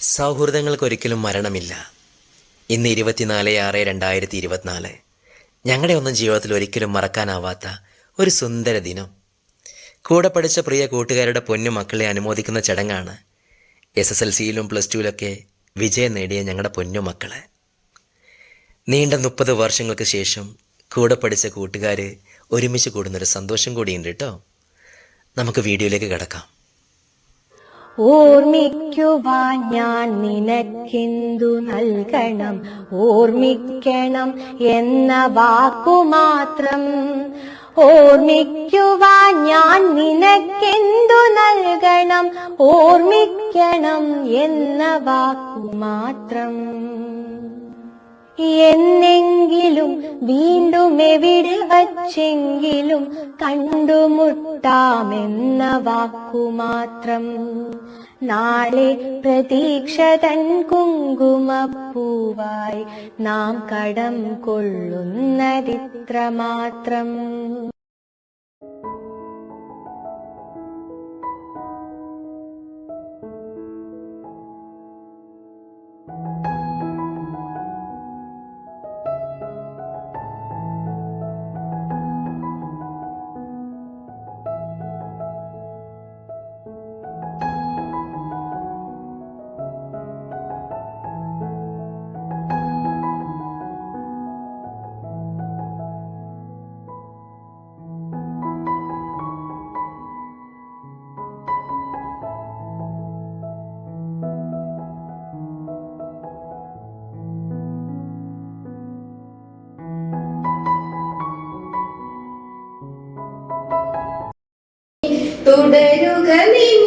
സൗഹൃദങ്ങൾക്കൊരിക്കലും മരണമില്ല. ഇന്ന് ഇരുപത്തിനാല് ആറ് രണ്ടായിരത്തി ഇരുപത്തിനാല് ഞങ്ങളുടെ ഒന്നും ജീവിതത്തിൽ ഒരിക്കലും മറക്കാനാവാത്ത ഒരു സുന്ദര ദിനം. കൂടെ പഠിച്ച പ്രിയ കൂട്ടുകാരുടെ പൊന്നു മക്കളെ അനുമോദിക്കുന്ന ചടങ്ങാണ് എസ് എസ് എൽ സിയിലും പ്ലസ് ടുവിലൊക്കെ വിജയം നേടിയ ഞങ്ങളുടെ പൊന്നു മക്കളെ. നീണ്ട മുപ്പത് വർഷങ്ങൾക്ക് ശേഷം കൂടെ പഠിച്ച കൂട്ടുകാർ ഒരുമിച്ച് കൂടുന്നൊരു സന്തോഷം കൂടിയുണ്ട് കേട്ടോ. നമുക്ക് വീഡിയോയിലേക്ക് കിടക്കാം. ഓർമ്മിക്കുവാൻ ഞാൻ നിനക്കെന്തു നൽകണം? ഓർമ്മിക്കണം എന്ന വാക്കു മാത്രം ഓർമ്മിക്കുവാൻ ഞാൻ നിനക്കെന്തു നൽകണം? ഓർമ്മിക്കണം എന്ന വാക്കു മാത്രം എന്നെങ്കിലും വീണ്ടും എവിടെ വച്ചെങ്കിലും കണ്ടുമുട്ടാമെന്ന വാക്കു മാത്രം നാളെ പ്രതീക്ഷ തൻ കുങ്കുമപ്പൂവായി നാം കടം കൊള്ളുന്നതിത്ര തുടരുക നിന്നുടെ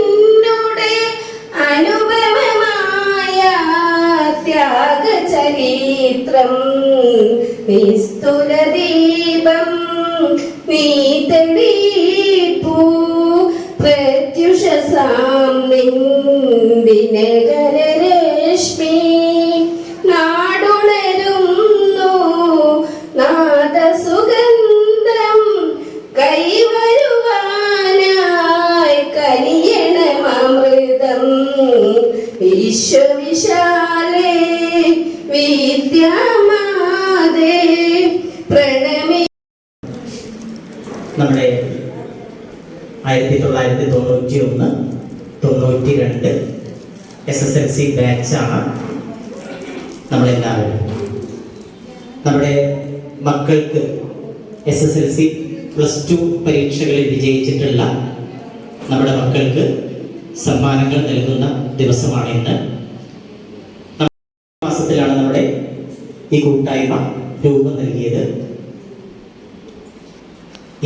നമ്മുടെ ആയിരത്തി തൊള്ളായിരത്തി തൊണ്ണൂറ്റി ഒന്ന് തൊണ്ണൂറ്റി രണ്ട് എസ് എസ് എൽ സി ബാച്ചാണ് നമ്മളെല്ലാവരും. നമ്മുടെ മക്കൾക്ക് S S L C plus two പരീക്ഷകളിൽ വിജയിച്ചിട്ടുള്ള നമ്മുടെ മക്കൾക്ക് സമ്മാനങ്ങൾ നൽകുന്ന ദിവസമാണ് ഇന്ന് മാസത്തിലാണ് നമ്മുടെ ഈ കൂട്ടായ്മ രൂപം നൽകിയത്.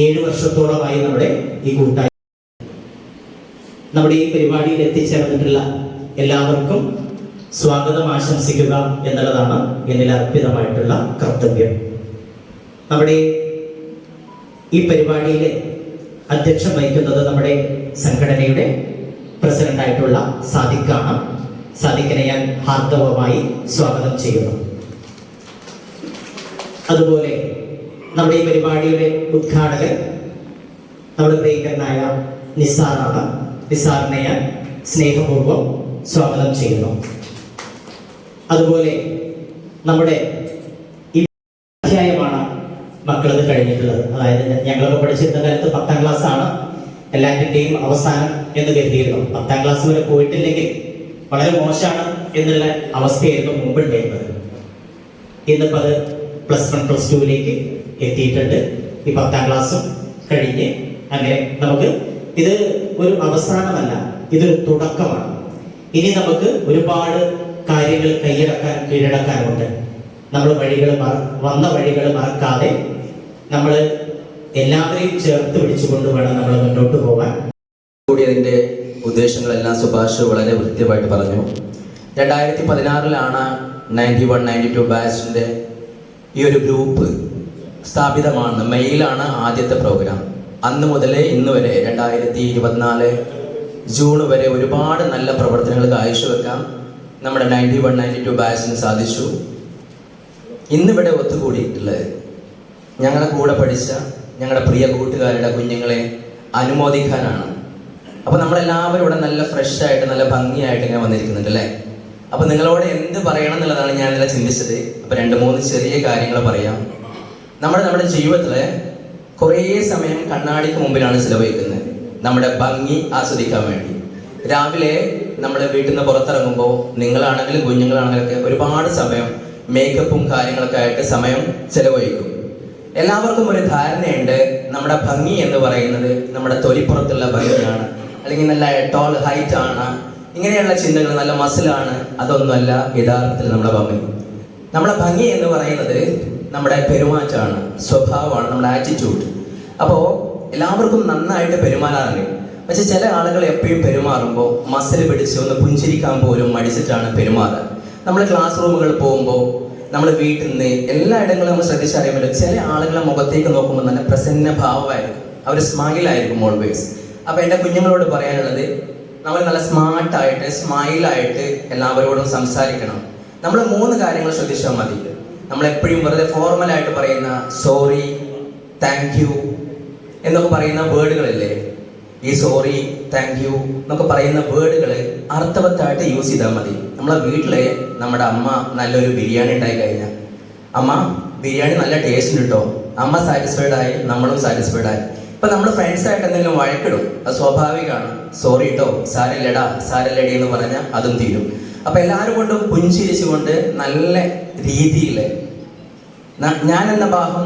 ഏഴു വർഷത്തോളമായി നമ്മുടെ ഈ കൂട്ടായ്മ. നമ്മുടെ ഈ പരിപാടിയിൽ എത്തിച്ചേർന്നിട്ടുള്ള എല്ലാവർക്കും സ്വാഗതം ആശംസിക്കുക എന്നുള്ളതാണ് എന്നിൽ അർപ്പിതമായിട്ടുള്ള കർത്തവ്യം. നമ്മുടെ ഈ പരിപാടിയിലെ അധ്യക്ഷം വഹിക്കുന്നത് നമ്മുടെ സംഘടനയുടെ പ്രസിഡന്റായിട്ടുള്ള സാദിഖാണ്. സാദിഖിനെ ഞാൻ ഹാർദവമായി സ്വാഗതം ചെയ്യുന്നു. അതുപോലെ നമ്മുടെ ഈ പരിപാടിയുടെ ഉദ്ഘാടകൻ നമ്മുടെ പ്രിയങ്കരനായ നിസാറാണ്. നിസാറിനെ ഞാൻ സ്നേഹപൂർവം സ്വാഗതം ചെയ്യുന്നു. അതുപോലെ നമ്മുടെ ഈ അധ്യായമാണ് മക്കളത് കഴിഞ്ഞിട്ടുള്ളത്. അതായത് ഞങ്ങളൊക്കെ പഠിച്ചിരുന്ന കാലത്ത് പത്താം ക്ലാസ് ആണ് എല്ലാറ്റിന്റെയും അവസാനം എന്ന് കരുതിയിരുന്നു. പത്താം ക്ലാസ് വരെ പോയിട്ടില്ലെങ്കിൽ വളരെ മോശമാണ് എന്നുള്ള അവസ്ഥയായിരുന്നു മുമ്പുണ്ടായിരുന്നത്. ഇന്നിപ്പോൾ അത് പ്ലസ് വൺ പ്ലസ് ടുവിലേക്ക് എത്തിയിട്ടുണ്ട്. ഈ പത്താം ക്ലാസ്സും കഴിഞ്ഞ് അങ്ങനെ നമുക്ക് ഇത് ഒരു അവസാനമല്ല ഇതൊരു തുടക്കമാണ്. ഇനി നമുക്ക് ഒരുപാട് കാര്യങ്ങൾ കൈയടക്കാൻ കീഴടക്കാനുണ്ട്. നമ്മൾ വഴികൾ വന്ന വഴികൾ മറക്കാതെ നമ്മൾ എല്ലാവരെയും ചേർത്ത് പിടിച്ചുകൊണ്ട് വേണം നമ്മൾ മുന്നോട്ട് പോകാൻ. കൂടിയതിന്റെ ഉദ്ദേശങ്ങളെല്ലാം സുഭാഷ് വളരെ വൃത്തിയായിട്ട് പറഞ്ഞു. രണ്ടായിരത്തി പതിനാറിലാണ് നയന്റി വൺ നയന്റി ടു ബാച്ചിന്റെ ഈ ഒരു ഗ്രൂപ്പ് സ്ഥാപിതമാണ് മെയിലാണ് ആദ്യത്തെ പ്രോഗ്രാം. അന്ന് മുതലേ ഇന്ന് വരെ രണ്ടായിരത്തി ഇരുപത്തിനാല് ജൂൺ വരെ ഒരുപാട് നല്ല പ്രവർത്തനങ്ങൾ കാഴ്ചവെക്കാം നമ്മുടെ നയന്റി വൺ നയന്റി ടു ബാച്ചിന് സാധിച്ചു. ഇന്നിവിടെ ഒത്തുകൂടിയിട്ടുള്ളത് ഞങ്ങളുടെ കൂടെ പഠിച്ച ഞങ്ങളുടെ പ്രിയ കൂട്ടുകാരുടെ കുഞ്ഞുങ്ങളെ അനുമോദിക്കാനാണ്. അപ്പോൾ നമ്മളെല്ലാവരും ഇവിടെ നല്ല ഫ്രഷ് ആയിട്ട് നല്ല ഭംഗിയായിട്ട് ഇങ്ങനെ വന്നിരിക്കുന്നുണ്ട് അല്ലേ? അപ്പൊ നിങ്ങളോട് എന്ത് പറയണം എന്നുള്ളതാണ് ഞാൻ ഇതിലെ ചിന്തിച്ചത്. അപ്പൊ രണ്ട് മൂന്ന് ചെറിയ കാര്യങ്ങൾ പറയാം. നമ്മൾ നമ്മുടെ ജീവിതത്തിൽ കുറേ സമയം കണ്ണാടിക്ക് മുമ്പിലാണ് ചിലവഴിക്കുന്നത് നമ്മുടെ ഭംഗി ആസ്വദിക്കാൻ വേണ്ടി. രാവിലെ നമ്മുടെ വീട്ടിൽ നിന്ന് പുറത്തിറങ്ങുമ്പോൾ നിങ്ങളാണെങ്കിലും കുഞ്ഞുങ്ങളാണെങ്കിലും ഒക്കെ ഒരുപാട് സമയം മേക്കപ്പും കാര്യങ്ങളൊക്കെ ആയിട്ട് സമയം ചെലവഴിക്കും എല്ലാവർക്കും ഒരു ധാരണയുണ്ട്. നമ്മുടെ ഭംഗി എന്ന് പറയുന്നത് നമ്മുടെ തൊലിപ്പുറത്തുള്ള ഭംഗിയാണ്. അല്ലെങ്കിൽ നല്ല ടോൾ ഹൈറ്റ് ആണ്. ഇങ്ങനെയുള്ള ചിന്തകൾ നല്ല മസിലാണ് അതൊന്നുമല്ല യഥാർത്ഥത്തിൽ നമ്മുടെ ഭംഗി. നമ്മുടെ ഭംഗി എന്ന് പറയുന്നത് നമ്മുടെ പെരുമാറ്റമാണ് സ്വഭാവമാണ് നമ്മുടെ ആറ്റിറ്റ്യൂഡ് അപ്പോൾ എല്ലാവർക്കും നന്നായിട്ട് പെരുമാറാറുണ്ട് പക്ഷെ ചില ആളുകൾ എപ്പോഴും പെരുമാറുമ്പോൾ മസിൽ പിടിച്ച് ഒന്ന് പുഞ്ചിരിക്കാൻ പോലും മടിച്ചിട്ടാണ് പെരുമാറുക. നമ്മൾ ക്ലാസ് റൂമുകളിൽ പോകുമ്പോൾ നമ്മൾ വീട്ടിൽ നിന്ന് എല്ലായിടങ്ങളും നമ്മൾ ശ്രദ്ധിച്ചറിയുമ്പോൾ ചില ആളുകളെ മുഖത്തേക്ക് നോക്കുമ്പോൾ നല്ല പ്രസന്ന ഭാവമായിരിക്കും അവർ സ്മൈലായിരിക്കും ഓൾവേസ് അപ്പോൾ എന്റെ കുഞ്ഞുങ്ങളോട് പറയാനുള്ളത് നമ്മൾ നല്ല സ്മാർട്ടായിട്ട് സ്മൈലായിട്ട് എല്ലാവരോടും സംസാരിക്കണം. നമ്മൾ മൂന്ന് കാര്യങ്ങൾ ശ്രദ്ധിച്ചാൽ മതി. നമ്മൾ എപ്പോഴും വെറുതെ ഫോർമലായിട്ട് പറയുന്ന സോറി താങ്ക് യു എന്നൊക്കെ പറയുന്ന വേർഡുകളല്ലേ? ഈ സോറി താങ്ക് യു എന്നൊക്കെ പറയുന്ന വേർഡുകൾ അർത്ഥവത്തായിട്ട് യൂസ് ചെയ്താൽ മതി. നമ്മളെ വീട്ടിലെ നമ്മുടെ അമ്മ നല്ലൊരു ബിരിയാണി ഉണ്ടായി കഴിഞ്ഞാൽ അമ്മ ബിരിയാണി നല്ല ടേസ്റ്റ് കേട്ടോ അമ്മ സാറ്റിസ്ഫൈഡ് ആയി നമ്മളും സാറ്റിസ്ഫൈഡ് ആയി. ഇപ്പൊ നമ്മൾ ഫ്രണ്ട്സ് ആയിട്ട് എന്തെങ്കിലും വഴക്കിടും. അത് സ്വാഭാവികമാണ്. സോറി കേട്ടോ സാരല്ലടാ. സാരല്ലടി എന്ന് പറഞ്ഞാൽ അതും തീരും. അപ്പൊ എല്ലാവരും കൊണ്ടും പുഞ്ചിരിച്ചുകൊണ്ട് നല്ല രീതിയിൽ ഞാൻ എന്ന ഭാഗം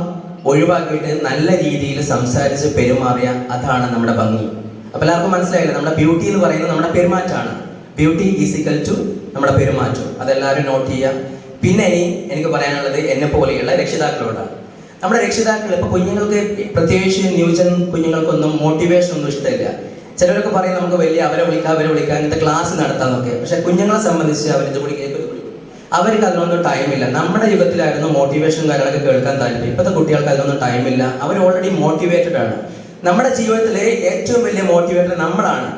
ഒഴിവാക്കിയിട്ട് നല്ല രീതിയിൽ സംസാരിച്ച് പെരുമാറിയ അതാണ് നമ്മുടെ ഭംഗി. അപ്പൊ എല്ലാവർക്കും മനസ്സിലായില്ല? നമ്മുടെ ബ്യൂട്ടി എന്ന് പറയുന്നത് നമ്മുടെ പെരുമാറ്റമാണ്. ബ്യൂട്ടി ഈസിക്കൽ ടു നമ്മുടെ പെരുമാറ്റം. അതെല്ലാവരും നോട്ട് ചെയ്യുക. പിന്നെ എനിക്ക് പറയാനുള്ളത് എന്നെ പോലെയുള്ള രക്ഷിതാക്കളോടാണ്. നമ്മുടെ രക്ഷിതാക്കൾ ഇപ്പൊ കുഞ്ഞുങ്ങൾക്ക് പ്രത്യേകിച്ച് ന്യൂജൻ കുഞ്ഞുങ്ങൾക്കൊന്നും മോട്ടിവേഷൻ ഒന്നും ഇഷ്ടമില്ല. ചിലരൊക്കെ പറയും നമുക്ക് വലിയ അവരെ വിളിക്കാം അവരെ വിളിക്കാം ഇങ്ങനത്തെ ക്ലാസ് നടത്താന്നൊക്കെ. പക്ഷെ കുഞ്ഞുങ്ങളെ സംബന്ധിച്ച് അവർ ഇത് വിളിക്കുക വിളിക്കും. അവർക്ക് അതിനൊന്നും ടൈമില്ല നമ്മുടെ യുഗത്തിലായിരുന്നു മോട്ടിവേഷൻ കാര്യങ്ങളൊക്കെ കേൾക്കാൻ താല്പര്യം. ഇപ്പോഴത്തെ കുട്ടികൾക്ക് അതിനൊന്നും ടൈമില്ല അവർ ഓൾറെഡി മോട്ടിവേറ്റഡ് ആണ്. നമ്മുടെ ജീവിതത്തിലെ ഏറ്റവും വലിയ മോട്ടിവേറ്റർ നമ്മളാണ്.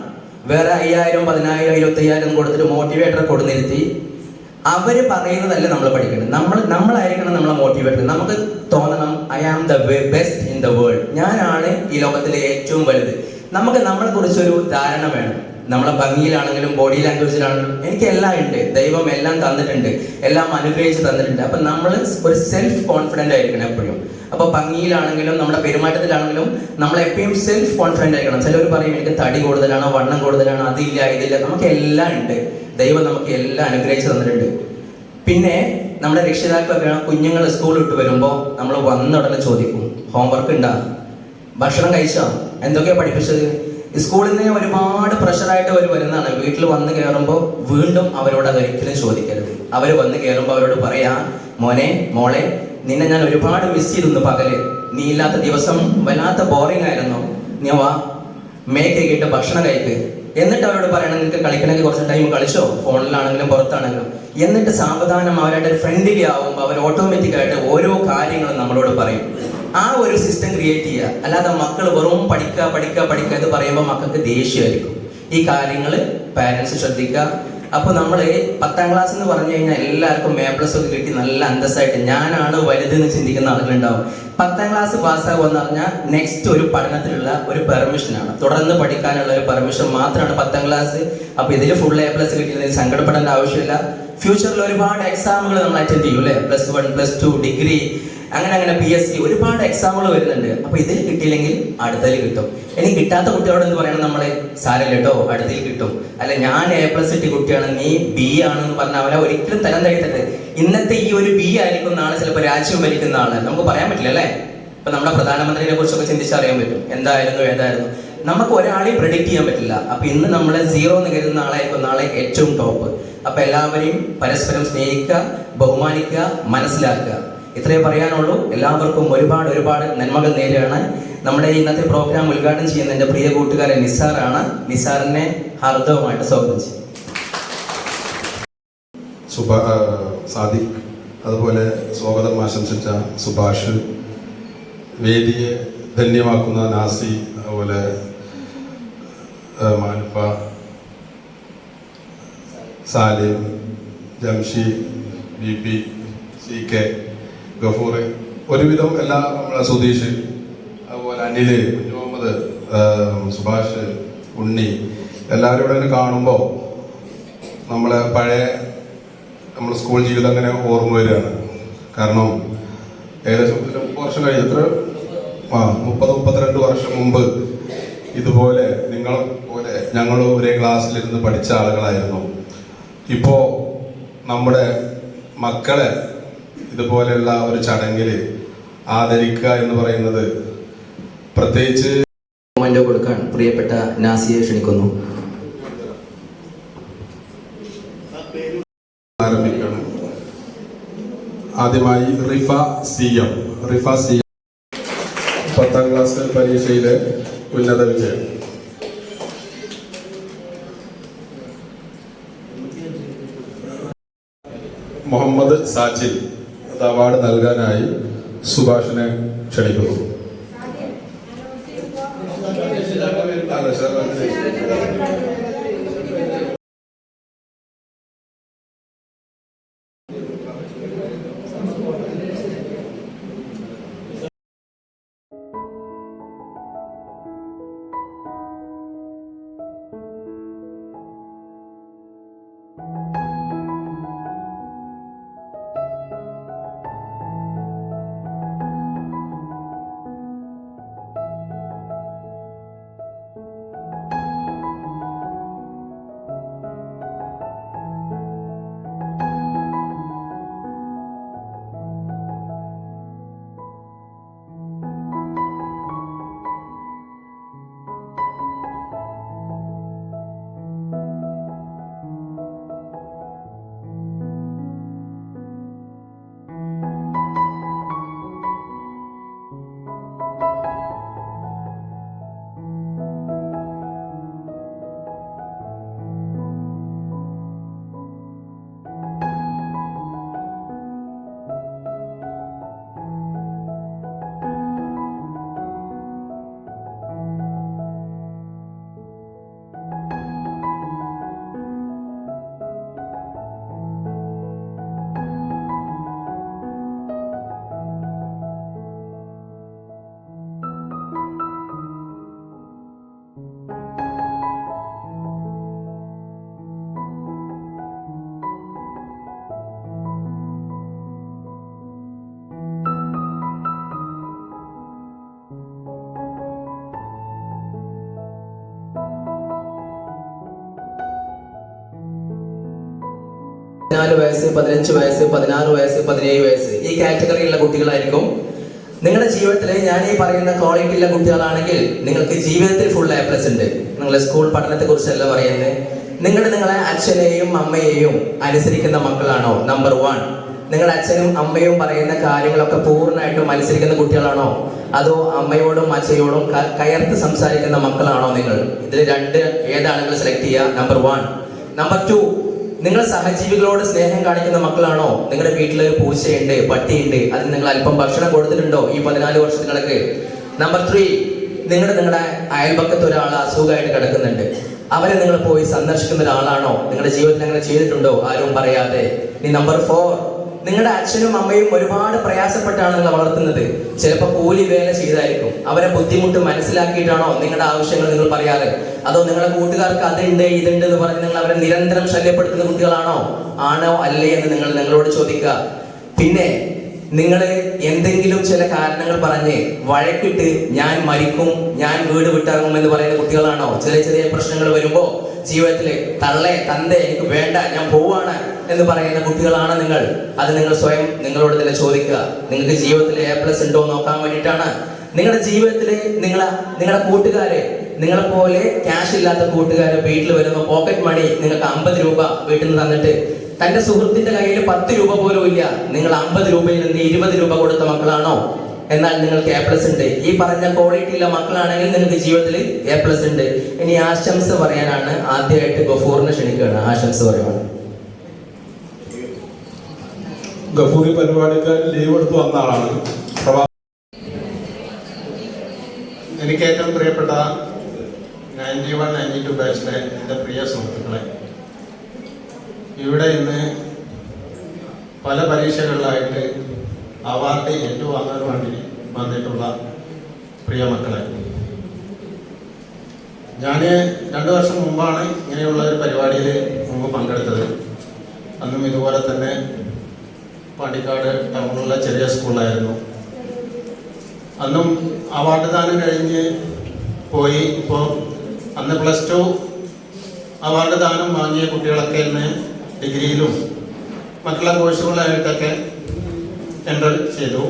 വേറെ അയ്യായിരം പതിനായിരം ഇരുപത്തയ്യായിരം കൊടുത്തിട്ട് മോട്ടിവേറ്റർ കൊടുന്നിരുത്തി. അവർ പറയുന്നതല്ല നമ്മൾ പഠിക്കുന്നത് നമ്മൾ നമ്മളായിരിക്കണം നമ്മളെ മോട്ടിവേറ്റ് നമുക്ക് തോന്നണം I am the best in the world ഞാനാണ് ഈ ലോകത്തിലെ ഏറ്റവും വലുത്. നമുക്ക് നമ്മളെ കുറിച്ചൊരു ധാരണ വേണം. നമ്മളെ ഭംഗിയിലാണെങ്കിലും ബോഡി ലാംഗ്വേജിലാണെങ്കിലും എനിക്ക് എല്ലാം ഉണ്ട്. ദൈവം എല്ലാം തന്നിട്ടുണ്ട്. എല്ലാം അനുഗ്രഹിച്ച് തന്നിട്ടുണ്ട്. അപ്പം നമ്മൾ ഒരു സെൽഫ് കോൺഫിഡന്റ് ആയിരിക്കണം എപ്പോഴും. അപ്പോൾ ഭംഗിയിലാണെങ്കിലും നമ്മുടെ പെരുമാറ്റത്തിലാണെങ്കിലും നമ്മൾ എപ്പോഴും സെൽഫ് കോൺഫിഡന്റ് ആയിരിക്കണം. ചിലർ പറയും എനിക്ക് തടി കൂടുതലാണോ വണ്ണം കൂടുതലാണോ അതില്ല ഇതില്ല. നമുക്ക് എല്ലാം ഉണ്ട്. ദൈവം നമുക്ക് എല്ലാം അനുഗ്രഹിച്ചു തന്നിട്ടുണ്ട്. പിന്നെ നമ്മുടെ രക്ഷിതാക്കളൊക്കെ കുഞ്ഞുങ്ങൾ സ്കൂൾ വിട്ട് വരുമ്പോൾ നമ്മൾ വന്ന ഉടനെ ചോദിക്കും ഹോംവർക്ക് ഉണ്ടാ ഭക്ഷണം കഴിച്ചോ? എന്തൊക്കെയാ പഠിപ്പിച്ചത്? സ്കൂളിൽ നിന്ന് ഒരുപാട് പ്രഷറായിട്ട് അവർ വരുന്നതാണ്. വീട്ടിൽ വന്ന് കയറുമ്പോൾ വീണ്ടും അവരോട് അത് ഒരിക്കലും ചോദിക്കരുത്. അവർ വന്ന് കയറുമ്പോൾ അവരോട് പറയാ മോനെ മോളെ നിന്നെ ഞാൻ ഒരുപാട് മിസ് ചെയ്തിരുന്നു പകൽ. നീ ഇല്ലാത്ത ദിവസം വല്ലാത്ത ബോറിംഗ് ആയിരുന്നു. നീ വാ മേക്ക് ഭക്ഷണം കഴിക്ക്. എന്നിട്ട് അവരോട് പറയണം നിങ്ങൾക്ക് കളിക്കണമെങ്കിൽ കുറച്ച് ടൈം കളിച്ചോ? ഫോണിലാണെങ്കിലും പുറത്താണെങ്കിലും. എന്നിട്ട് സാവധാനം അവരുടെ ഫ്രണ്ട്ലി ആവുമ്പോൾ അവർ ഓട്ടോമാറ്റിക് ആയിട്ട് ഓരോ കാര്യങ്ങളും നമ്മളോട് പറയും. ആ ഒരു സിസ്റ്റം ക്രിയേറ്റ് ചെയ്യുക. അല്ലാതെ മക്കൾ വെറും പഠിക്കുക പഠിക്കുക പഠിക്കുക എന്ന് പറയുമ്പോൾ മക്കൾക്ക് ദേഷ്യമായിരിക്കും ഈ കാര്യങ്ങൾ പാരൻസ് ശ്രദ്ധിക്കുക. അപ്പൊ നമ്മൾ പത്താം ക്ലാസ് എന്ന് പറഞ്ഞു കഴിഞ്ഞാൽ എല്ലാവർക്കും എ പ്ലസ് ഒക്കെ കിട്ടി നല്ല അന്തസ്സായിട്ട്. ഞാനാണ് വലുതെന്ന് ചിന്തിക്കുന്ന ആളുകളുണ്ടാവും. പത്താം ക്ലാസ് പാസ്സാകുക എന്ന് പറഞ്ഞാൽ നെക്സ്റ്റ് ഒരു പഠനത്തിലുള്ള ഒരു പെർമിഷനാണ് തുടർന്ന് പഠിക്കാനുള്ള ഒരു പെർമിഷൻ മാത്രമാണ് പത്താം ക്ലാസ് അപ്പൊ ഇതിൽ ഫുൾ എ പ്ലസ് കിട്ടിയതിൽ സങ്കടപ്പെടേണ്ട ആവശ്യമില്ല. ഫ്യൂച്ചറിൽ ഒരുപാട് എക്സാമുകൾ നമ്മൾ അറ്റൻഡ് ചെയ്യും അല്ലേ? Plus one plus two degree അങ്ങനെ അങ്ങനെ പി എസ് സി ഒരുപാട് എക്സാമുകൾ വരുന്നുണ്ട്. അപ്പൊ ഇതിൽ കിട്ടിയില്ലെങ്കിൽ അടുത്തതിൽ കിട്ടും. ഇനി കിട്ടാത്ത കുട്ടികളോട് എന്ന് പറയണം നമ്മൾ സാരല്ല കേട്ടോ അടുത്തിൽ കിട്ടും. അല്ല ഞാൻ എ പ്ലസ് ഇട്ടി കുട്ടിയാണ് നീ ബി ആണെന്ന് പറഞ്ഞ അവനെ ഒരിക്കലും തരം തയ്യരുത് ഇന്നത്തെ ഈ ഒരു ബി ആയിരിക്കും നാളെ ചിലപ്പോൾ രാജ്യം ഭരിക്കുന്ന ആൾ. നമുക്ക് പറയാൻ പറ്റില്ല അല്ലേ? ഇപ്പൊ നമ്മുടെ പ്രധാനമന്ത്രിയെ കുറിച്ചൊക്കെ ചിന്തിച്ചറിയാൻ പറ്റും. എന്തായിരുന്നു ഏതായിരുന്നു? നമുക്ക് ഒരാളെയും പ്രഡിക്റ്റ് ചെയ്യാൻ പറ്റില്ല. അപ്പൊ ഇന്ന് നമ്മളെ സീറോ എന്ന് കരുതുന്ന ആളായിരിക്കും നാളെ ഏറ്റവും ടോപ്പ് അപ്പൊ എല്ലാവരെയും പരസ്പരം സ്നേഹിക്കുക ബഹുമാനിക്കുക മനസ്സിലാക്കുക. ഇത്രേ പറയാനുള്ളൂ. എല്ലാവർക്കും ഒരുപാട് ഒരുപാട് നന്മകൾ നേരെയാണ് നമ്മുടെ ഇന്നത്തെ പ്രോഗ്രാം ഉദ്ഘാടനം ചെയ്യുന്ന എന്റെ പ്രിയ കൂട്ടുകാരൻ നിസാറാണ്. നിസാറിനെ ഹാർദവുമായിട്ട് സ്വാഗതം ചെയ്യും. സാദിഖ് അതുപോലെ സ്വാഗതം ആശംസിച്ച സുഭാഷ് വേദിയെ ധന്യമാക്കുന്ന നാസി അതുപോലെ ആ, മാനുഫ Salim Jamshi B P C K Gafoor ഒരുവിധം എല്ലാ നമ്മളെ സുധീഷ് അതുപോലെ അനിൽ മുഹമ്മദ് സുഭാഷ് ഉണ്ണി എല്ലാവരും ഇവിടെ കാണുമ്പോൾ നമ്മളെ പഴയ നമ്മൾ സ്കൂൾ ജീവിതം അങ്ങനെ ഓർമ്മ വരികയാണ്. കാരണം ഏകദേശം മുപ്പത് വർഷം കഴിഞ്ഞ്. എത്ര? ആ മുപ്പത് മുപ്പത്തിരണ്ട് വർഷം മുമ്പ് ഇതുപോലെ നിങ്ങൾ പോലെ ഞങ്ങൾ ഒരേ ക്ലാസ്സിലിരുന്ന് പഠിച്ച ആളുകളായിരുന്നു. ഇപ്പോൾ നമ്മുടെ മക്കളെ ഇതുപോലെയുള്ള ഒരു ചടങ്ങിൽ ആദരിക്കുക എന്ന് പറയുന്നത് പ്രത്യേകിച്ച് കൊടുക്കാൻ പ്രിയപ്പെട്ട നാസിയെ ക്ഷണിക്കുന്നു. ആരംഭിക്കണം. ആദ്യമായി Rifa C M. Rifa C M. പത്താം ക്ലാസ് പരീക്ഷയിലെ ഉന്നത വിജയം. മുഹമ്മദ് സാജിൽ അത് അവാർഡ് നൽകാനായി സുഭാഷിനെ ക്ഷണിക്കുന്നു. പതിനാല് വയസ്സ് പതിനഞ്ച് വയസ്സ് പതിനാറ് വയസ്സ് പതിനേഴ് വയസ്സ്. ഈ കാറ്റഗറിയിലുള്ള കുട്ടികളായിരിക്കും. നിങ്ങളുടെ ജീവിതത്തിൽ ഞാൻ ഈ പറയുന്ന ക്വാളിറ്റി ഉള്ള കുട്ടികളാണെങ്കിൽ നിങ്ങൾക്ക് ജീവിതത്തിൽ ഫുൾ എ പ്ലസ് ഉണ്ട്. നിങ്ങളുടെ സ്കൂൾ പഠനത്തെ കുറിച്ചല്ല പറയുന്നത് നിങ്ങൾ നിങ്ങളെ അച്ഛനെയും അമ്മയെയും അനുസരിക്കുന്ന മക്കളാണോ? നമ്പർ വൺ നിങ്ങളുടെ അച്ഛനും അമ്മയും പറയുന്ന കാര്യങ്ങളൊക്കെ പൂർണമായിട്ടും അനുസരിക്കുന്ന കുട്ടികളാണോ? അതോ അമ്മയോടും അച്ഛയോടും കയർത്ത് സംസാരിക്കുന്ന മക്കളാണോ നിങ്ങൾ? ഇതിൽ രണ്ട് ഏതാണ് സെലക്ട് ചെയ്യുക? നമ്പർ വൺ നമ്പർ ടു നിങ്ങൾ സഹജീവികളോട് സ്നേഹം കാണിക്കുന്ന മക്കളാണോ? നിങ്ങളുടെ വീട്ടിൽ ഒരു പൂച്ചയുണ്ട് പട്ടിയുണ്ട് അതിന് നിങ്ങൾ അല്പം ഭക്ഷണം കൊടുത്തിട്ടുണ്ടോ ഈ പതിനാല് വർഷത്തിനൊക്കെ നമ്പർ ത്രീ നിങ്ങളുടെ നിങ്ങളുടെ അയൽപക്കത്ത് ഒരാൾ അസുഖമായിട്ട് കിടക്കുന്നുണ്ട്. അവരെ നിങ്ങൾ പോയി സന്ദർശിക്കുന്ന ഒരാളാണോ? നിങ്ങളുടെ ജീവിതത്തിൽ അങ്ങനെ ചെയ്തിട്ടുണ്ടോ? ആരും പറയാതെ. ഇനി നമ്പർ ഫോർ നിങ്ങളുടെ അച്ഛനും അമ്മയും ഒരുപാട് പ്രയാസപ്പെട്ടാണ് നിങ്ങളെ വളർത്തുന്നത്. ചിലപ്പോൾ കൂലി വേല ചെയ്തായിരിക്കും. അവരെ ബുദ്ധിമുട്ട് മനസ്സിലാക്കിയിട്ടാണോ നിങ്ങളുടെ ആവശ്യങ്ങൾ നിങ്ങൾ പറയാറ്? അതോ നിങ്ങളുടെ കൂട്ടുകാർക്ക് അതുണ്ട് ഇതുണ്ട് എന്ന് പറഞ്ഞ് നിങ്ങൾ അവരെ നിരന്തരം ശല്യപ്പെടുത്തുന്ന കുട്ടികളാണോ? ആണോ അല്ലേ എന്ന് നിങ്ങൾ നിങ്ങളോട് ചോദിക്കുക. പിന്നെ നിങ്ങൾ എന്തെങ്കിലും ചില കാരണങ്ങൾ പറഞ്ഞ് വഴക്കിട്ട് ഞാൻ മരിക്കും ഞാൻ വീട് വിട്ടിറങ്ങും എന്ന് പറയുന്ന കുട്ടികളാണോ? ചെറിയ ചെറിയ പ്രശ്നങ്ങൾ വരുമ്പോ ജീവിതത്തിൽ തള്ളെ തന്തെ എനിക്ക് വേണ്ട ഞാൻ പോവാണ് എന്ന് പറയുന്ന കുട്ടികളാണ് നിങ്ങൾ. അത് നിങ്ങൾ സ്വയം നിങ്ങളോട് തന്നെ ചോദിക്കുക. നിങ്ങൾക്ക് ജീവിതത്തിൽ എ പ്ലസ് ഉണ്ടോ നോക്കാൻ വേണ്ടിയിട്ടാണ്. നിങ്ങളുടെ ജീവിതത്തിൽ നിങ്ങളെ നിങ്ങളുടെ കൂട്ടുകാരെ നിങ്ങളെ പോലെ ക്യാഷ് ഇല്ലാത്ത കൂട്ടുകാരെ വീട്ടിൽ വരുന്ന പോക്കറ്റ് മണി നിങ്ങൾക്ക് അമ്പത് രൂപ വീട്ടിൽ നിന്ന് തന്നിട്ട് തന്റെ സുഹൃത്തിന്റെ കയ്യിൽ പത്ത് രൂപ പോലും ഇല്ല. നിങ്ങൾ അമ്പത് രൂപയിൽ നിന്ന് ഇരുപത് രൂപ കൊടുത്ത മക്കളാണോ? എന്നാൽ നിങ്ങൾക്ക് എ പ്ലസ് ഉണ്ട്. ഈ പറഞ്ഞ ക്വാളിറ്റി ഉള്ള മക്കളാണെങ്കിൽ നിങ്ങൾക്ക് ജീവിതത്തിൽ എ പ്ലസ് ഉണ്ട്. ഇനി ആശംസ പറയാനാണ് ആദ്യമായിട്ട് ഗഫൂറിനെ ക്ഷണിക്കുകയാണ്. ആശംസ പറയുവാണ്. ഗഫൂറി പരിപാടിക്ക് ലീവ് എടുത്ത് വന്ന ആളാണ്. എനിക്ക് ഏറ്റവും പ്രിയപ്പെട്ട നയന്റി വൺ നയന്റി ടു ബാച്ചിലെ എന്റെ പ്രിയ സുഹൃത്തുക്കളെ ഇവിടെ ഇന്ന് പല പരീക്ഷകളിലായിട്ട് അവാർഡ് ഏറ്റുവാങ്ങാൻ വേണ്ടി വന്നിട്ടുള്ള പ്രിയ മക്കളെ. ഞാൻ രണ്ട് വർഷം മുമ്പാണ് ഇങ്ങനെയുള്ള ഒരു പരിപാടിയിൽ മുമ്പ് പങ്കെടുത്തത്. അന്നും ഇതുപോലെ തന്നെ പാണ്ടിക്കാട് ടൗണിലുള്ള ചെറിയ സ്കൂളിലായിരുന്നു. അന്നും അവാർഡ് ദാനം കഴിഞ്ഞ് പോയി. ഇപ്പോൾ അന്ന് പ്ലസ് ടു അവാർഡ് ദാനം വാങ്ങിയ കുട്ടികളൊക്കെ ഇന്ന് ഡിഗ്രിയിലും മറ്റുള്ള കോഴ്സുകളായിട്ടൊക്കെ എന്റർ ചെയ്തു.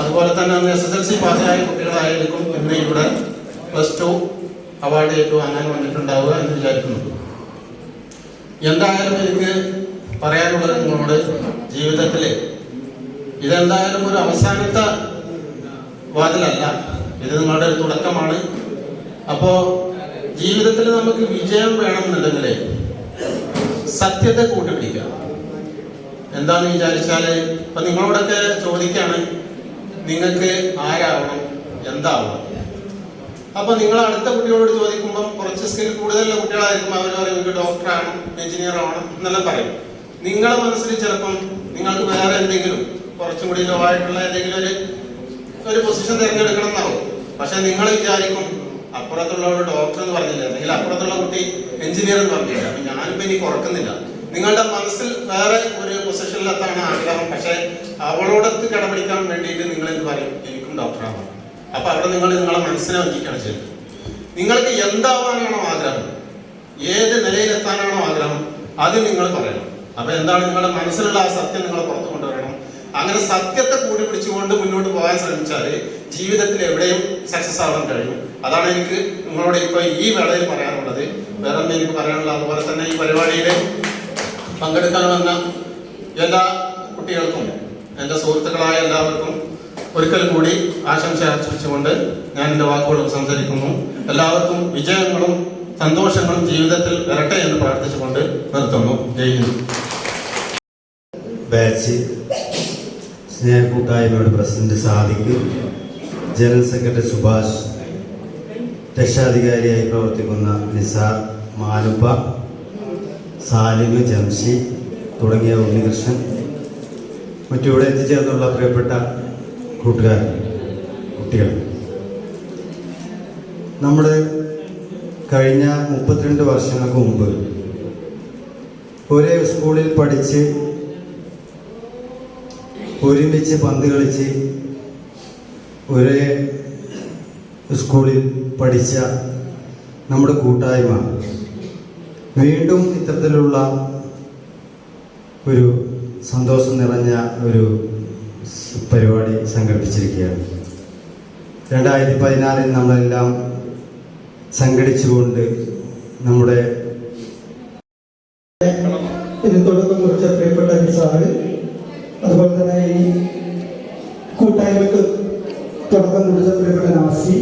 അതുപോലെ തന്നെ അന്ന് എസ് എസ് എൽ സി പാസ്സായ കുട്ടികളായിരിക്കും ഇന്ന് ഇവിടെ പ്ലസ് ടു അവാർഡ് ഏറ്റുവാങ്ങാൻ വന്നിട്ടുണ്ടാവുക എന്ന് വിചാരിക്കുന്നു. എന്തായാലും എനിക്ക് പറയാനുള്ളത് നിങ്ങളോട് ജീവിതത്തിൽ ഇതെന്തായാലും ഒരു അവസാനത്തെ വാതിലല്ല. ഇത് നിങ്ങളുടെ ഒരു തുടക്കമാണ്. അപ്പോൾ ജീവിതത്തിൽ നമുക്ക് വിജയം വേണമെന്നുണ്ടെങ്കിൽ സത്യത്തെ കൂട്ടുപിടിക്കുക എന്താന്ന് വിചാരിച്ചാൽ അപ്പൊ നിങ്ങളോടൊക്കെ ചോദിക്കാണ് നിങ്ങൾക്ക് ആരാവണം എന്താവണം. അപ്പൊ നിങ്ങൾ അടുത്ത കുട്ടികളോട് ചോദിക്കുമ്പോൾ കുറച്ച് സ്കിൽ കൂടുതലുള്ള കുട്ടികളായിരിക്കും അവർ പറയും എനിക്ക് ഡോക്ടർ ആവണം എഞ്ചിനീയർ ആവണം എന്നെല്ലാം പറയും. നിങ്ങളെ മനസ്സിൽ ചിലപ്പം നിങ്ങൾക്ക് വേറെ എന്തെങ്കിലും കുറച്ചും കൂടി ലോ ആയിട്ടുള്ള എന്തെങ്കിലും ഒരു ഒരു പൊസിഷൻ തിരഞ്ഞെടുക്കണം എന്നാവും. പക്ഷെ നിങ്ങൾ വിചാരിക്കും അപ്പുറത്തുള്ള ഒരു ഡോക്ടർ എന്ന് പറഞ്ഞില്ല? അല്ലെങ്കിൽ അപ്പുറത്തുള്ള കുട്ടി എഞ്ചിനീയർ എന്ന് പറഞ്ഞില്ല? അപ്പൊ ഞാനിപ്പോ ഇനി കുറക്കുന്നില്ല. നിങ്ങളുടെ മനസ്സിൽ വേറെ ഒരു പൊസിഷനിലെത്താണ് ആഗ്രഹം. പക്ഷെ അവളോടൊത്ത് കടപിടിക്കാൻ വേണ്ടിയിട്ട് നിങ്ങൾ എന്ത് പറയും. എനിക്കും ഡോക്ടർ ആവണം. അപ്പൊ അവിടെ നിങ്ങൾ നിങ്ങളെ മനസ്സിനെ വഞ്ചിക്കണം ചെയ്യും നിങ്ങൾക്ക് എന്താവാനാണോ ആഗ്രഹം? ഏത് നിലയിലെത്താനാണോ ആഗ്രഹം? അത് നിങ്ങൾ പറയണം. അപ്പൊ എന്താണ് നിങ്ങളുടെ മനസ്സിലുള്ള ആ സത്യം നിങ്ങൾ പുറത്തു കൊണ്ടുവരണം? അങ്ങനെ സത്യത്തെ കൂടി പിടിച്ചുകൊണ്ട് മുന്നോട്ട് പോകാൻ ശ്രമിച്ചാൽ ജീവിതത്തിൽ എവിടെയും സക്സസ് ആവാൻ കഴിയും. അതാണ് എനിക്ക് നിങ്ങളോട് ഇപ്പൊ ഈ വേളയിൽ പറയാനുള്ളത്. വേറെ എനിക്ക് പറയാനുള്ളത്. അതുപോലെ തന്നെ ഈ പരിപാടിയിൽ പങ്കെടുക്കാൻ വന്ന എല്ലാ കുട്ടികൾക്കും എന്റെ സുഹൃത്തുക്കളായ എല്ലാവർക്കും ഒരിക്കൽ കൂടി ആശംസ അർപ്പിച്ചുകൊണ്ട് ഞാൻ എന്റെ വാക്കുകൾ സംസാരിക്കുന്നു. എല്ലാവർക്കും വിജയങ്ങളും സന്തോഷങ്ങളും ജീവിതത്തിൽ വരട്ടെ എന്ന് പ്രാർത്ഥിച്ചുകൊണ്ട് നിർത്തുന്നു. ജയ് Hind. Batch സ്നേഹക്കൂട്ടായ്മയുടെ president Sadiq general secretary Subhash രക്ഷാധികാരിയായി പ്രവർത്തിക്കുന്ന നിസാർ മാലുപ്പ സാലിമ് ജംഷി തുടങ്ങിയ ഉണ്ണികൃഷ്ണൻ മറ്റിവിടെ എത്തിച്ചേർന്നുള്ള പ്രിയപ്പെട്ട കൂട്ടുകാർ കുട്ടികൾ. നമ്മുടെ കഴിഞ്ഞ മുപ്പത്തിരണ്ട് വർഷങ്ങൾക്ക് മുമ്പ് ഒരേ സ്കൂളിൽ പഠിച്ച് ഒരുമിച്ച് പന്ത് കളിച്ച് ഒരേ സ്കൂളിൽ പഠിച്ച നമ്മുടെ കൂട്ടായ്മ വീണ്ടും ഇത്തരത്തിലുള്ള ഒരു സന്തോഷം നിറഞ്ഞ ഒരു പരിപാടി സംഘടിപ്പിച്ചിരിക്കുകയാണ്. രണ്ടായിരത്തി പതിനാറിൽ നമ്മളെല്ലാം സംഘടിച്ചുകൊണ്ട് നമ്മുടെ ഇതിന് തുടക്കം കുറിച്ച പ്രിയപ്പെട്ട സാറ് അതുപോലെ തന്നെ ഈ കൂട്ടായ്മക്ക് തുടക്കം കുറിച്ച പ്രിയപ്പെട്ട നാസി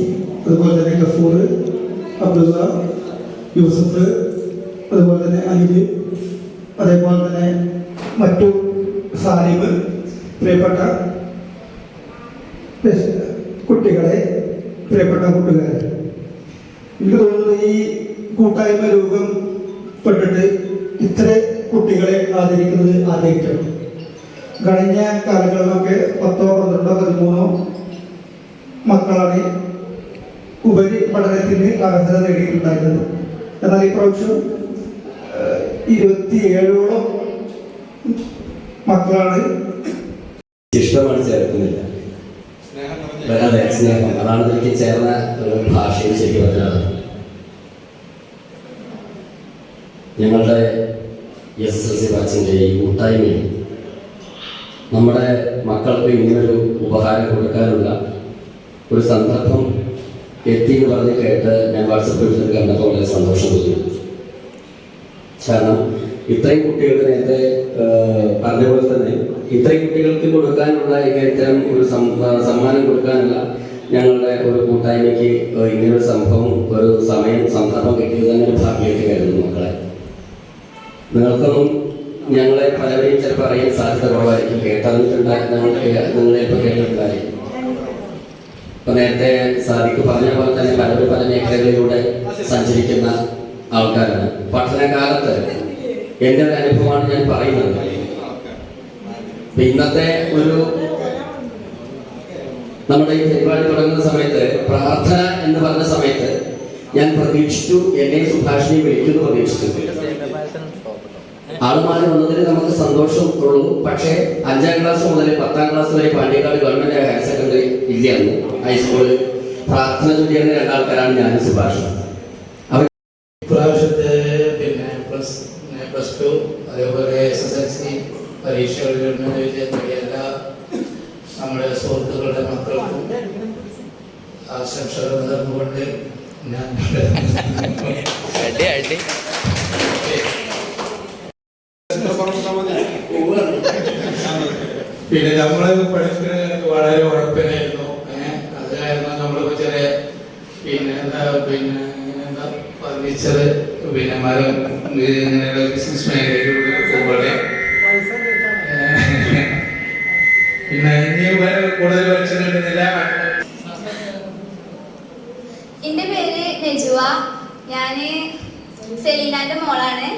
അതുപോലെ തന്നെ ഗഫൂർ അബ്ദുള്ള യൂസഫ് അതുപോലെ തന്നെ അനിൽ അതേപോലെ തന്നെ മറ്റു സാലിബ് പ്രിയപ്പെട്ട കുട്ടികളെ പ്രിയപ്പെട്ട കൂട്ടുകാരെ എനിക്ക് തോന്നുന്നു ഈ കൂട്ടായ്മ രൂപപ്പെട്ടിട്ട് ഇത്ര കുട്ടികളെ ആദരിക്കുന്നത് ആദ്യമായിട്ടാണ്. കഴിഞ്ഞ കാലങ്ങളിലൊക്കെ പത്തോ പന്ത്രണ്ടോ പതിമൂന്നോ മക്കളാണ് ഉപരി പഠനത്തിന് അർഹത നേടിയിട്ടുണ്ടായിരുന്നത്. എന്നാൽ ഇപ്രാവശ്യം ഇരുപത്തിയേഴോളം മക്കളാണ് സ്നേഹം അതാണ് എനിക്ക് ചേർന്ന ഒരു ഭാഷയും ശരിക്കും പറഞ്ഞത് ഞങ്ങളുടെ എസ് എസ് എൽ സി ബാച്ചിന്റെ ഈ കൂട്ടായ്മയിൽ നമ്മുടെ മക്കൾക്ക് ഇങ്ങനൊരു ഉപഹാരം കൊടുക്കാനുള്ള ഒരു സന്ദർഭം എത്തി എന്ന് പറഞ്ഞ് കേട്ട് ഞാൻ വാട്സപ്പ് എടുത്തിട്ട് കണ്ടപ്പോൾ വളരെ സന്തോഷം തോന്നി. കാരണം ഇത്രയും കുട്ടികൾക്ക് നേരത്തെ പറഞ്ഞ പോലെ തന്നെ ഇത്രയും കുട്ടികൾക്ക് കൊടുക്കാനുള്ള ഇത്തരം ഒരു സമ്മാനം കൊടുക്കാനുള്ള ഞങ്ങളുടെ ഒരു കൂട്ടായ്മയ്ക്ക് ഇങ്ങനൊരു സംഭവം ഒരു സമയം സന്ദർഭം കിട്ടിയത് തന്നെ ഒരു ഭാഗ്യമായിട്ട് കരുതുന്നു മക്കളെ. നിങ്ങൾക്കൊന്നും ഞങ്ങളെ പലവരെയും ചിലപ്പോൾ അറിയാൻ സാധ്യത കുറവായിരിക്കും. കേട്ടറിഞ്ഞിട്ടുണ്ടായി നിങ്ങളെ ഇപ്പോൾ കേട്ടിട്ടുണ്ടായിരിക്കും ഇപ്പൊ നേരത്തെ സാദിക്ക് പറഞ്ഞ പോലെ തന്നെ പലരും പല മേഖലകളിലൂടെ സഞ്ചരിക്കുന്ന ആൾക്കാരാണ്. പഠനകാലത്ത് എന്റെ ഒരു അനുഭവമാണ് ഞാൻ പറയുന്നത്. ഇന്നത്തെ ഒരു നമ്മുടെ ഈ പരിപാടി തുടങ്ങുന്ന സമയത്ത് പ്രാർത്ഥന എന്ന് പറഞ്ഞ സമയത്ത് ഞാൻ പ്രതീക്ഷിച്ചു എന്നെ സുഭാഷിനെ വിളിക്കുന്നു പ്രതീക്ഷിച്ചു ആൾ മാറി വന്നതിൽ നമുക്ക് സന്തോഷം ഉള്ളൂ. പക്ഷേ അഞ്ചാം ക്ലാസ് മുതൽ പത്താം ക്ലാസ് വരെ പാണ്ടിക്കാട് ഗവൺമെന്റ് ഹയർ സെക്കൻഡറി ഇല്ലായിരുന്നു. ഹൈസ്കൂളിൽ പ്രാർത്ഥന ചൊല്ലിയാണ് രണ്ടാൾക്കാരാണ് ഞാൻ സുഭാഷ് ഇപ്രാവശ്യത്തെ പിന്നെ പ്ലസ് പ്ലസ് ടു അതേപോലെ എസ് എസ് എൽ സി പരീക്ഷകളിൽ ഉന്നത വിജയം നേടിയ എല്ലാ നമ്മുടെ സുഹൃത്തുക്കളുടെ മക്കൾക്കും ആശംസകൾ നേർന്നുകൊണ്ട് പിന്നെ നമ്മളെ പഠിക്കുന്നത് വളരെ ഉറപ്പിനായിരുന്നു ഏഹ് അത് കാരണം നമ്മളിപ്പോ ചെറിയ പിന്നെ എന്താ പിന്നെ എന്താ ഫർണിച്ചർ പിന്നെ മരം ഇങ്ങനെയുള്ള ബിസിനസ് മേഖലയിലൂടെ പോലെ പിന്നെ ഇനിയും കൂടുതൽ പഠിച്ചു നെജുവ ഞാൻ സെലീനാന്റെ മോളാണ്.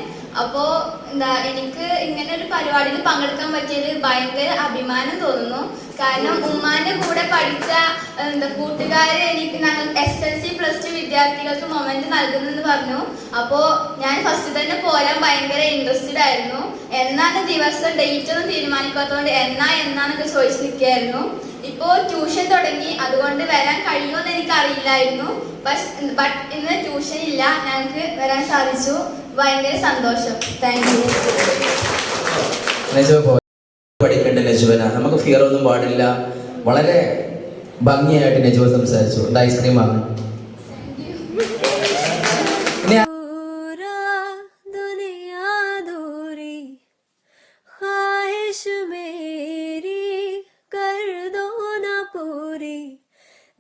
അപ്പോ എന്താ എനിക്ക് ഇങ്ങനെ ഒരു പരിപാടിയിൽ പങ്കെടുക്കാൻ പറ്റിയതിൽ ഭയങ്കര അഭിമാനം തോന്നുന്നു. കാരണം ഉമ്മാന്റെ കൂടെ പഠിച്ച എന്താ കൂട്ടുകാര് എനിക്ക് ഞങ്ങൾ S L C plus two വിദ്യാർത്ഥികൾക്ക് മൊമെന്റ് നൽകുന്നെന്ന് പറഞ്ഞു. അപ്പോ ഞാൻ ഫസ്റ്റ് തന്നെ പോരാൻ ഭയങ്കര ഇൻട്രസ്റ്റഡ് ആയിരുന്നു. എന്നാണ് ദിവസം ഡേറ്റ് ഒന്നും തീരുമാനിക്കാത്തതുകൊണ്ട് എന്നാ എന്നാന്നൊക്കെ ചോദിച്ചു നിൽക്കുകയായിരുന്നു. ഇപ്പോ ട്യൂഷൻ തുടങ്ങി. അതുകൊണ്ട് വരാൻ കഴിയുമെന്ന് എനിക്ക് അറിയില്ലായിരുന്നു ബട്ട് ഇന്ന് ട്യൂഷൻ ഇല്ല. ഞങ്ങൾക്ക് വരാൻ സാധിച്ചു. ഭയങ്കര സന്തോഷം. താങ്ക് യു പഠിക്കേണ്ട നജുവന? നമുക്ക് ഫിയർ ഒന്നും പാടില്ല. വളരെ ഭംഗിയായിട്ട് നജുവ സംസാരിച്ചു. ഐസ്ക്രീം വാങ്ങും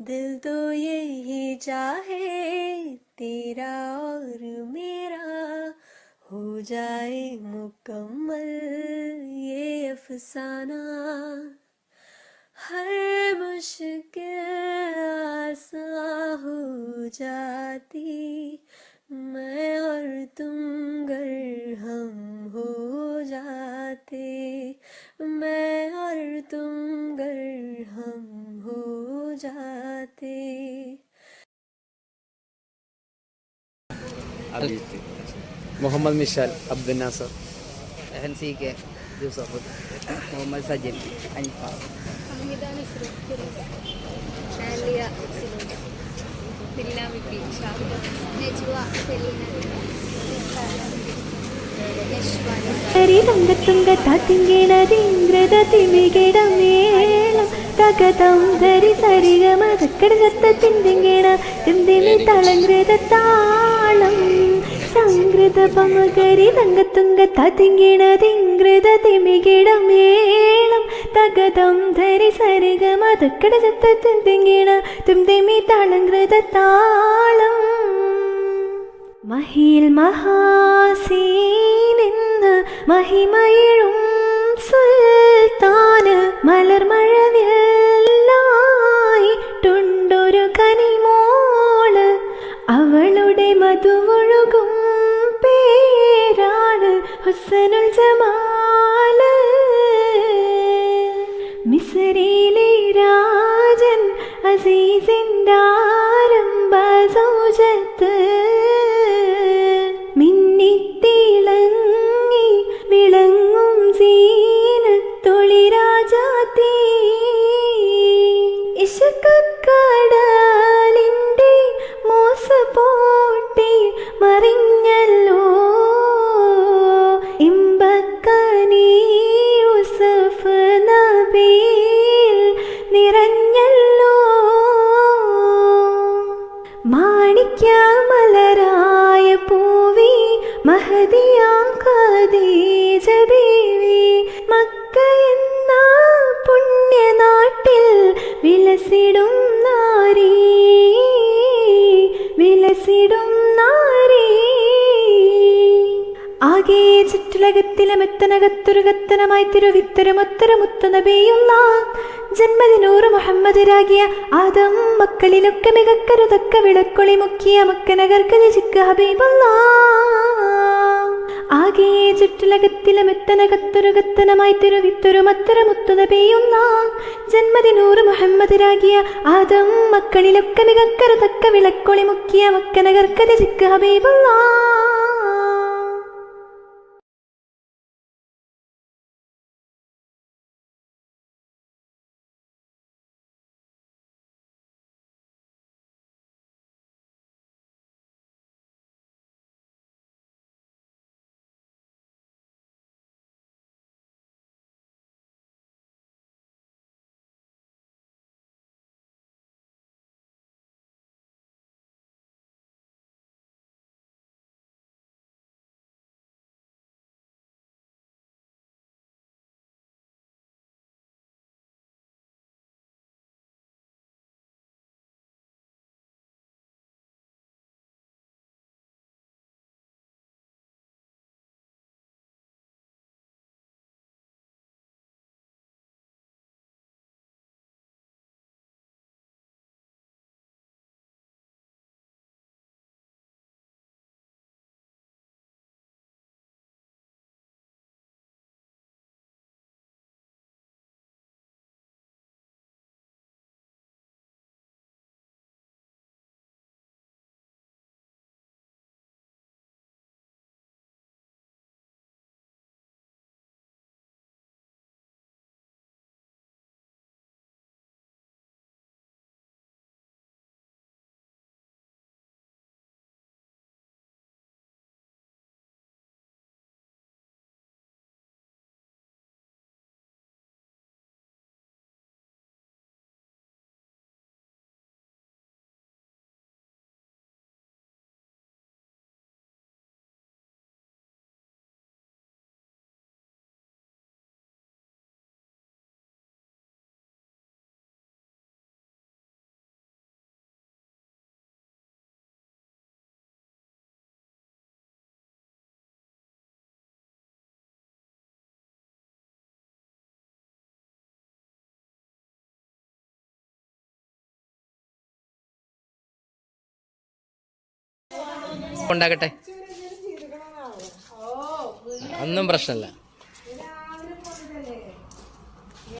दिल तो यही चाहे, तेरा और मेरा हो जाए मुकम्मल ये अफसाना। हर मुश्किल आसान हो जाती മുഹമ്മദ് മിഷാൽ അബ്ദുൽ നാസർ എഹൻ സി കെ യൂസഫ് മുഹമ്മദ് സജിൻ അനിഫ തങ്കത്തുങ്ക തത്തിങ്കിണതിന്ദ്രത തിമികിടമേളം തകതം ധരി സരിഗമ തക്കട സത്തത്തിന്തിങ്കിണ തിന്തിമി തളങ്കൃത താളം സംഗൃത പമകരി തങ്കത്തുങ്ക തത്തിങ്കിണതിങ്കൃത തിമികിടമേളം തകതം ധരി സരിഗമ തക്കട സത്തത്തിന്തിങ്കിണ തിന്തിമി തളങ്കൃത താളം മഹിയിൽ മഹാസീനിന്ന് മഹിമയിഴും സുൽത്താന് മലർമഴവില്ലായിട്ടുണ്ടൊരു കനിമോൾ. അവളുടെ മധുവൊഴുകും ഹുസനുൽ ജമാൽ മിസറിയിലെ രാജൻ അസീസിന്റെ ആരംഭ സൗജത്ത് മിന്നിത്തിളങ്ങി വിളങ്ങും സീനത്തൊളിരാജാത്തി ഇശക്കടലിന്റെ കത്തനമായി തിരുവിത്തരമൊത്തരമുത്ത നബിയുള്ള ജന്മദിനൂറ് മുഹമ്മദരാകിയ ആദം മക്കളിലൊക്കെ മികക്കരുതൊക്കെ വിളക്കൊളി മുക്കിയ മക്കനകർക്ക് രചിക്ക ഹബീബുള്ള ആകെ ചുറ്റുലകത്തിലെ മെത്തനകത്തൊരു കത്തനമായി തിരുവിത്തൊരു മത്തരമുത്തു നബിയുള്ള ജന്മദിനൂറ് മുഹമ്മദരാകിയ ആദം മക്കളിലൊക്കെ മികക്കരുതൊക്കെ വിളക്കൊളി മുക്കിയ മക്കനകർക്ക് രചിക്ക ഹബീബല്ല. ഉണ്ടാകട്ടെ ഒന്നും പ്രശ്നമില്ല